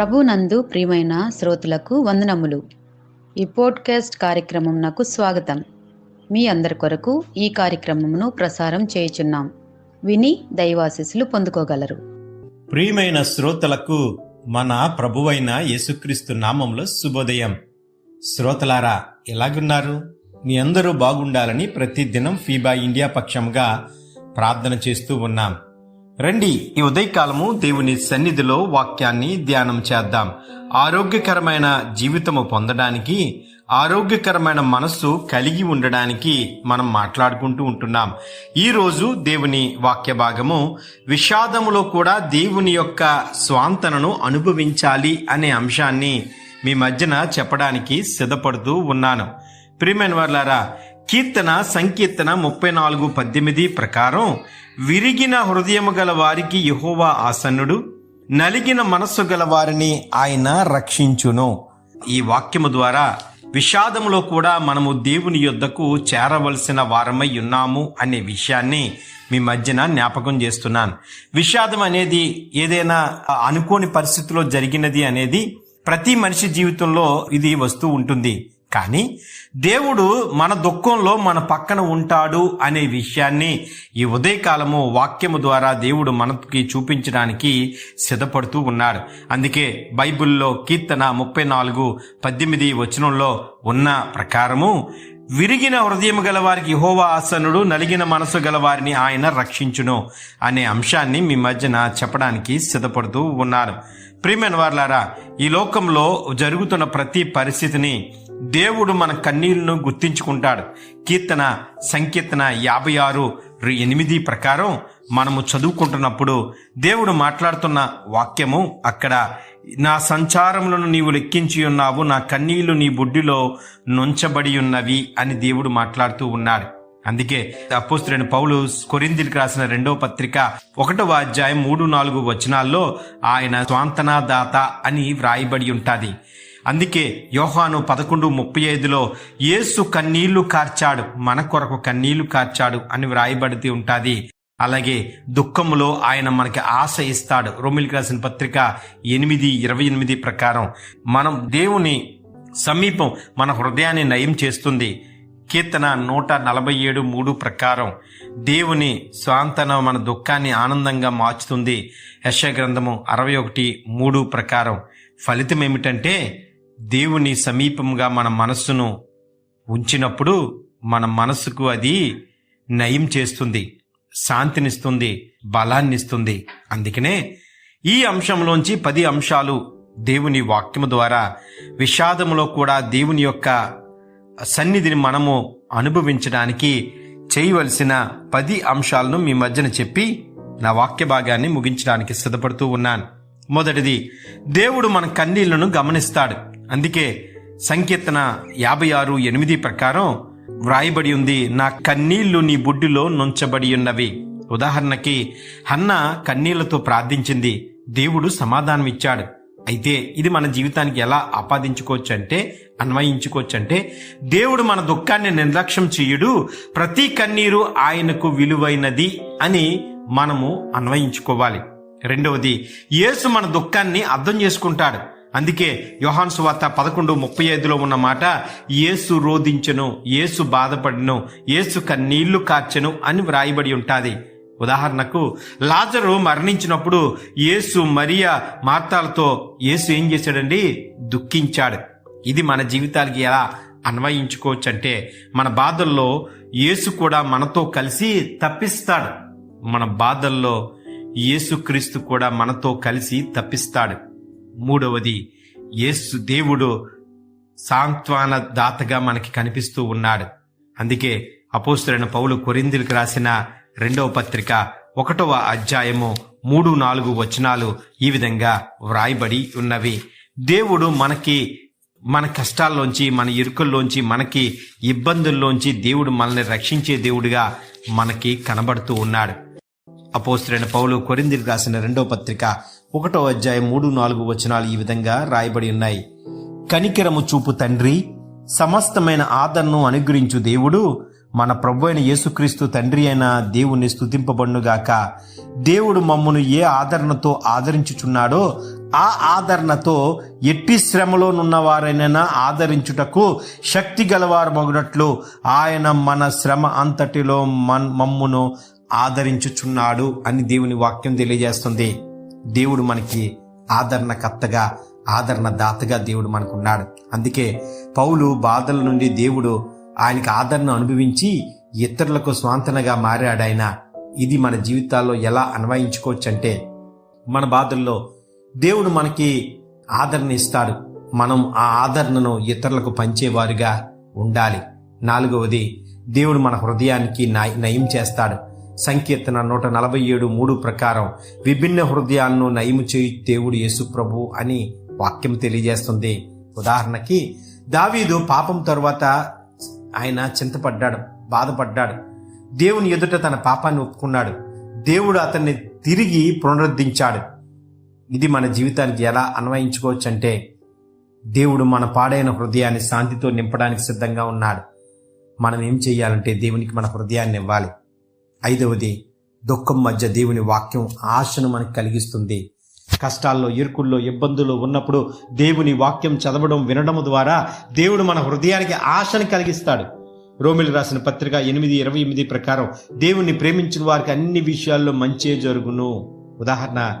ప్రభునందు ప్రియమైన శ్రోతలకు వందనములు. ఈ పోడ్కాస్ట్ కార్యక్రమం నాకు స్వాగతం. మీ అందరి కొరకు ఈ కార్యక్రమమును ప్రసారం చేయుచున్నాం. విని దైవాశీస్సులు పొందుకోగలరు. ప్రియమైన శ్రోతలకు మన ప్రభువైన యేసుక్రీస్తు నామంలో శుభోదయం. శ్రోతలారా ఎలాగున్నారు? మీ అందరూ బాగుండాలని ప్రతిదినం ఫీబా ఇండియా పక్షంగా ప్రార్థన చేస్తూ ఉన్నాం. రండి ఈ ఉదయకాలము దేవుని సన్నిధిలో వాక్యాన్ని ధ్యానం చేద్దాం. ఆరోగ్యకరమైన జీవితము పొందడానికి ఆరోగ్యకరమైన మనస్సు కలిగి ఉండడానికి మనం మాట్లాడుకుంటూ ఉంటున్నాం. ఈరోజు దేవుని వాక్య భాగము విషాదములో కూడా దేవుని యొక్క స్వాంతనను అనుభవించాలి అనే అంశాన్ని మీ మధ్యన చెప్పడానికి సిద్ధపడుతూ ఉన్నాను. ప్రియమైన వాళ్ళారా కీర్తన సంకీర్తన ముప్పై నాలుగు పద్దెనిమిది ప్రకారం విరిగిన హృదయము గల వారికి యహోవా ఆసన్నుడు నలిగిన మనస్సు గల వారిని ఆయన రక్షించును. ఈ వాక్యము ద్వారా విషాదములో కూడా మనము దేవుని యొద్దకు చేరవలసిన వారమై ఉన్నాము అనే విషయాన్ని మీ మధ్యన జ్ఞాపకం చేస్తున్నాను. విషాదం అనేది ఏదైనా అనుకోని పరిస్థితిలో జరిగినది అనేది ప్రతి మనిషి జీవితంలో ఇది వస్తూ ఉంటుంది. కానీ దేవుడు మన దుఃఖంలో మన పక్కన ఉంటాడు అనే విషయాన్ని ఈ ఉదయకాలము వాక్యము ద్వారా దేవుడు మనకి చూపించడానికి సిద్ధపడుతూ ఉన్నాడు అందుకే బైబిల్లో కీర్తన ముప్పై నాలుగు పద్దెనిమిది వచనంలో ఉన్న ప్రకారము విరిగిన హృదయం గల వారికి హోవా ఆసనుడు నలిగిన మనసు గల వారిని ఆయన రక్షించును అనే అంశాన్ని మీ మధ్యన చెప్పడానికి సిద్ధపడుతూ ఉన్నారు. ప్రియమైన వార్లారా ఈ లోకంలో జరుగుతున్న ప్రతి పరిస్థితిని దేవుడు మన కన్నీళ్ళను గుర్తించుకుంటాడు. కీర్తన సంకీర్తన యాభై ఆరు ఎనిమిది ప్రకారం మనము చదువుకుంటున్నప్పుడు దేవుడు మాట్లాడుతున్న వాక్యము అక్కడ నా సంచారములను నీవు లెక్కించి ఉన్నావు నా కన్నీళ్ళు నీ బుడ్డిలో నుంచబడి ఉన్నవి అని దేవుడు మాట్లాడుతూ ఉన్నాడు. అందుకే అపోస్తులైన పౌలు కొరిందికి రాసిన రెండవ పత్రిక ఒకటవ అధ్యాయం మూడు నాలుగు వచనాల్లో ఆయన స్వాంతనాదాత అని వ్రాయబడి ఉంటుంది. అందుకే యోహాను పదకొండు ముప్పై ఐదులో యేసు కన్నీళ్ళు కార్చాడు మన కొరకు కన్నీళ్ళు కార్చాడు అని వ్రాయబడి ఉంటుంది. అలాగే దుఃఖములో ఆయన మనకి ఆశ ఇస్తాడు. రోమిలికి రాసిన పత్రిక ఎనిమిది ఇరవై ఎనిమిది ప్రకారం మనం దేవుని సమీపం మన హృదయాన్ని నయం చేస్తుంది. కీర్తన నూట నలభై ఏడు మూడు ప్రకారం దేవుని స్వాంతన మన దుఃఖాన్ని ఆనందంగా మార్చుతుంది. యశ గ్రంథము అరవై ఒకటి మూడు ప్రకారం ఫలితం ఏమిటంటే దేవుని సమీపంగా మన మనస్సును ఉంచినప్పుడు మన మనస్సుకు అది నయం చేస్తుంది శాంతినిస్తుంది బలాన్నిస్తుంది. అందుకనే ఈ అంశంలోంచి పది అంశాలు దేవుని వాక్యము ద్వారా విషాదములో కూడా దేవుని యొక్క సన్నిధిని మనము అనుభవించడానికి చేయవలసిన పది అంశాలను మీ మధ్యన చెప్పి నా వాక్య భాగాన్ని ముగించడానికి సిద్ధపడుతూ ఉన్నాను. మొదటిది దేవుడు మన కన్నీళ్ళను గమనిస్తాడు. అందుకే సంకీర్తన యాభై ఆరు ఎనిమిది ప్రకారం వ్రాయబడి ఉంది నా కన్నీళ్ళు నీ బుడ్డిలో నుంచబడి ఉన్నవి. ఉదాహరణకి హన్న కన్నీళ్ళతో ప్రార్థించింది దేవుడు సమాధానం ఇచ్చాడు అయితే ఇది మన జీవితానికి ఎలా ఆపాదించుకోవచ్చు అంటే అన్వయించుకోవచ్చు అంటే దేవుడు మన దుఃఖాన్ని నిర్లక్ష్యం చేయుడు ప్రతి కన్నీరు ఆయనకు విలువైనది అని మనము అన్వయించుకోవాలి. రెండవది యేసు మన దుఃఖాన్ని అర్థం చేసుకుంటాడు. అందుకే యోహాన్ సువార్త పదకొండు ముప్పై ఐదులో ఉన్న మాట యేసు రోధించెను యేసు బాధపడిను యేసు కన్నీళ్ళు కార్చెను అని వ్రాయబడి ఉంటాది. ఉదాహరణకు లాజరు మరణించినప్పుడు యేసు మరియా మార్తాలతో యేసు ఏం చేశాడండి? దుఃఖించాడు. ఇది మన జీవితాలకి ఎలా అన్వయించుకోవచ్చు అంటే మన బాధల్లో యేసు కూడా మనతో కలిసి తప్పిస్తాడు. మన బాధల్లో యేసుక్రీస్తు కూడా మనతో కలిసి తప్పిస్తాడు. మూడవది యేసు దేవుడు సాంత్వాన దాతగా మనకి కనిపిస్తూ ఉన్నాడు. అందుకే అపోస్తులైన పౌలు కొరిందులకు రాసిన రెండవ పత్రిక ఒకటవ అధ్యాయము మూడు నాలుగు వచనాలు ఈ విధంగా వ్రాయబడి ఉన్నవి. దేవుడు మనకి మన కష్టాల్లోంచి మన ఇరుకుల్లోంచి మనకి ఇబ్బందుల్లోంచి దేవుడు మనల్ని రక్షించే దేవుడిగా మనకి కనబడుతూ ఉన్నాడు. అపోస్త్రైన పౌలు కొరిందికి రాసిన రెండో పత్రిక ఒకటో అధ్యాయం మూడు నాలుగు వచనాలు ఈ విధంగా రాయబడి ఉన్నాయి. కనికిరము చూపు తండ్రి సమస్తమైన ఆదరణను అనుగ్రహించు దేవుడు మన ప్రభు అయిన యేసుక్రీస్తు తండ్రి అయిన దేవుని స్థుతింపబడునుగాక దేవుడు మమ్మను ఏ ఆదరణతో ఆదరించుచున్నాడో ఆ ఆదరణతో ఎట్టి శ్రమలోనున్న వారైనా ఆదరించుటకు శక్తి గలవారు మగునట్లు ఆయన మన శ్రమ అంతటిలో మన్ మమ్మును ఆదరించుచున్నాడు అని దేవుని వాక్యం తెలియజేస్తుంది. దేవుడు మనకి ఆదరణకర్తగా ఆదరణ దాతగా దేవుడు మనకున్నాడు. అందుకే పౌలు బాధల నుండి దేవుడు ఆయనకి ఆదరణ అనుభవించి ఇతరులకు స్వాంతనగా మారాడు ఆయన ఇది మన జీవితాల్లో ఎలా అన్వయించుకోవచ్చు అంటే మన బాధల్లో దేవుడు మనకి ఆదరణ ఇస్తాడు. మనం ఆ ఆదరణను ఇతరులకు పంచేవారుగా ఉండాలి. నాలుగవది దేవుడు మన హృదయానికి నయం చేస్తాడు. సంకీర్తన నూట నలభై ఏడు మూడు ప్రకారం విభిన్న హృదయాలను నయము చేయు దేవుడు యేసుప్రభు అని వాక్యం తెలియజేస్తుంది. ఉదాహరణకి దావీదు పాపం తరువాత ఆయన చింతపడ్డాడు బాధపడ్డాడు. దేవుని ఎదుట తన పాపాన్ని ఒప్పుకున్నాడు. దేవుడు అతన్ని తిరిగి పునరుద్ధరించాడు. ఇది మన జీవితానికి ఎలా అన్వయించుకోవచ్చు అంటే దేవుడు మన పాడైన హృదయాన్ని శాంతితో నింపడానికి సిద్ధంగా ఉన్నాడు. మనం ఏం చేయాలంటే దేవునికి మన హృదయాన్ని ఇవ్వాలి. ఐదవది దుఃఖం మధ్య దేవుని వాక్యం ఆశను మనకు కలిగిస్తుంది. కష్టాల్లో ఇరుకుల్లో ఇబ్బందులు ఉన్నప్పుడు దేవుని వాక్యం చదవడం వినడం ద్వారా దేవుడు మన హృదయానికి ఆశను కలిగిస్తాడు. రోమిలు రాసిన పత్రిక ఎనిమిది ఇరవై ఎనిమిది ప్రకారం దేవుణ్ణి ప్రేమించిన వారికి అన్ని విషయాల్లో మంచే జరుగును. ఉదాహరణ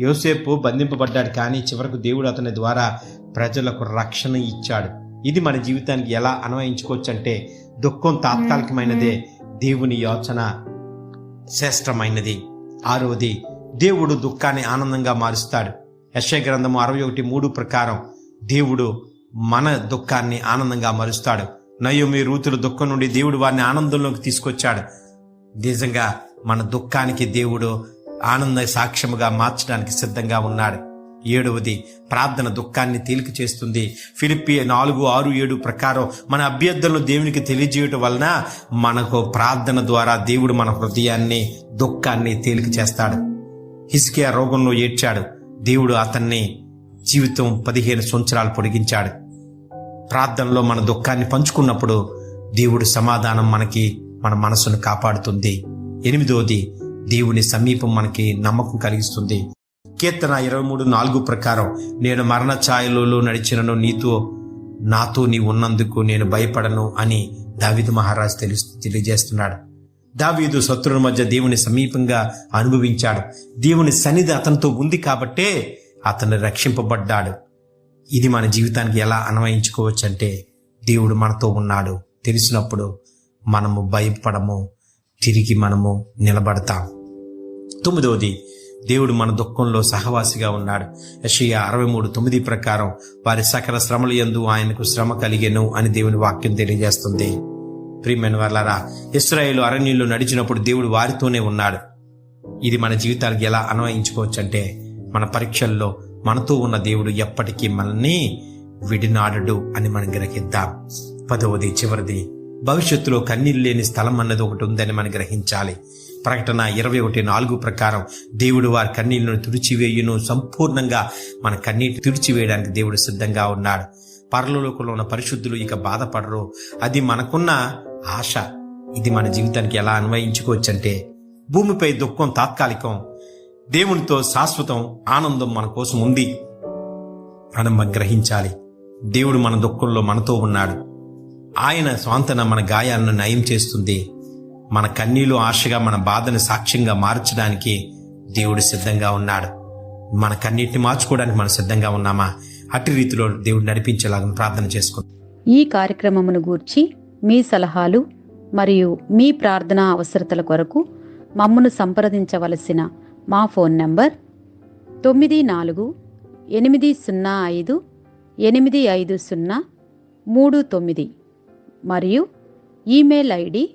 యోసేపు బంధింపబడ్డాడు కానీ చివరకు దేవుడు అతని ద్వారా ప్రజలకు రక్షణ ఇచ్చాడు. ఇది మన జీవితానికి ఎలా అన్వయించుకోవచ్చు అంటే దుఃఖం తాత్కాలికమైనదే దేవుని యోచన. శ్రేష్టమైనది. ఆరవది దేవుడు దుఃఖాన్ని ఆనందంగా మారుస్తాడు. యశ గ్రంథము అరవై ఒకటి మూడు ప్రకారం దేవుడు మన దుఃఖాన్ని ఆనందంగా మారుస్తాడు. నయోమి రూతుల దుఃఖం నుండి దేవుడు వారిని ఆనందంలోకి తీసుకొచ్చాడు. నిజంగా మన దుఃఖానికి దేవుడు ఆనంద సాక్ష్యముగా మార్చడానికి సిద్ధంగా ఉన్నాడు. ఏడవది ప్రార్థన దుఃఖాన్ని తేలిక చేస్తుంది. ఫిలిప్పి నాలుగు ఆరు ఏడు ప్రకారం మన అభ్యర్థులను దేవునికి తెలియజేయటం వలన మనకు ప్రార్థన ద్వారా దేవుడు మన హృదయాన్ని దుఃఖాన్ని తేలిక చేస్తాడు. హిస్కియా రోగంలో ఏడ్చాడు. దేవుడు అతన్ని జీవితం పదిహేను సంవత్సరాలు పొడిగించాడు. ప్రార్థనలో మన దుఃఖాన్ని పంచుకున్నప్పుడు దేవుడు సమాధానం మనకి మన మనసును కాపాడుతుంది. ఎనిమిదోది దేవుని సమీపం మనకి నమ్మకం కలిగిస్తుంది. కీర్తన ఇరవై మూడు నాలుగు ప్రకారం నేను మరణ ఛాయలలో నడిచినను నీతో నాతో నీ ఉన్నందుకు నేను భయపడను అని దావీదు మహారాజ్ తెలు తెలియజేస్తున్నాడు. దావీదు శత్రుల మధ్య దేవుని సమీపంగా అనుభవించాడు. దేవుని సన్నిధి అతనితో ఉంది కాబట్టే అతను రక్షింపబడ్డాడు. ఇది మన జీవితానికి ఎలా అన్వయించుకోవచ్చు అంటే దేవుడు మనతో ఉన్నాడు. తెలిసినప్పుడు మనము భయపడము తిరిగి మనము నిలబడతాం. తొమ్మిదవది దేవుడు మన దుఃఖంలో సహవాసిగా ఉన్నాడు. యషయ అరవై మూడు తొమ్మిది ప్రకారం వారి సకల శ్రమల యందు ఆయనకు శ్రమ కలిగెను అని దేవుని వాక్యం తెలియజేస్తుంది. ప్రియమైన వాళ్ళారా ఇస్రాయేల్ అరణ్యంలో నడిచినప్పుడు దేవుడు వారితోనే ఉన్నాడు. ఇది మన జీవితానికి ఎలా అన్వయించుకోవచ్చు అంటే మన పరీక్షల్లో మనతో ఉన్న దేవుడు ఎప్పటికీ మనల్ని విడినాడడు అని మనం గ్రహిద్దాం. పదవది చివరిది భవిష్యత్తులో కన్నీళ్ళు లేని స్థలం అన్నది ఒకటి ఉందని మనం గ్రహించాలి. ప్రకటన ఇరవై ఒకటి నాలుగు ప్రకారం దేవుడు వారి కన్నీళ్ళను తుడిచివేయును. సంపూర్ణంగా మన కన్నీటి తుడిచివేయడానికి దేవుడు సిద్ధంగా ఉన్నాడు. పరలోకంలో ఉన్న పరిశుద్ధులు ఇక బాధపడరు. అది మనకున్న ఆశ. ఇది మన జీవితానికి ఎలా అన్వయించుకోవచ్చంటే భూమిపై దుఃఖం తాత్కాలికం దేవునితో శాశ్వతం ఆనందం మన కోసం ఉంది. మనం గ్రహించాలి. దేవుడు మన దుఃఖంలో మనతో ఉన్నాడు. ఆయన స్వాంతన మన గాయాలను నయం చేస్తుంది. మన కన్నీలు ఆశగా మన బాధను సాక్ష్యంగా మార్చడానికి దేవుడు సిద్ధంగా ఉన్నాడు. మన కన్నీటిని మార్చుకోవడానికి మనం సిద్ధంగా ఉన్నామా? అటు రీతిలో దేవుడు నడిపించేలాగా ప్రార్థన చేసుకుందాం. ఈ కార్యక్రమమును గూర్చి మీ సలహాలు మరియు మీ ప్రార్థనా అవసరతల కొరకు మమ్మను సంప్రదించవలసిన మా ఫోన్ నంబర్ తొమ్మిది నాలుగు ఎనిమిది సున్నా ఐదు ఎనిమిది ఐదు సున్నా మూడు తొమ్మిది మరియు email ID